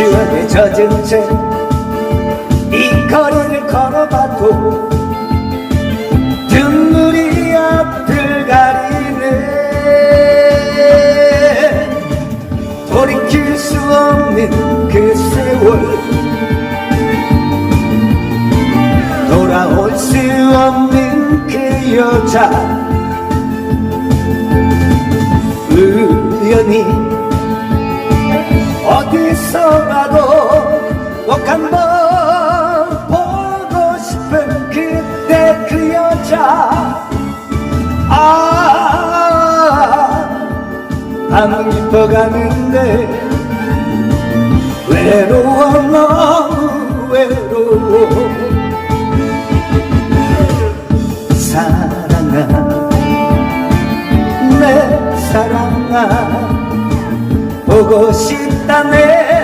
추억에 젖은 채 이 거리를 걸어봐도 눈물이 앞을 가리네. 돌이킬 수 없는 그 세월. 돌아올 수 없는 그 여자. 우연히 어디서 봐도 꼭 한번 보고 싶은 그때 그 여자. 아 밤은 깊어가는데 외로워 너무 외로워. 사랑아 내 사랑아 보고 싶다네.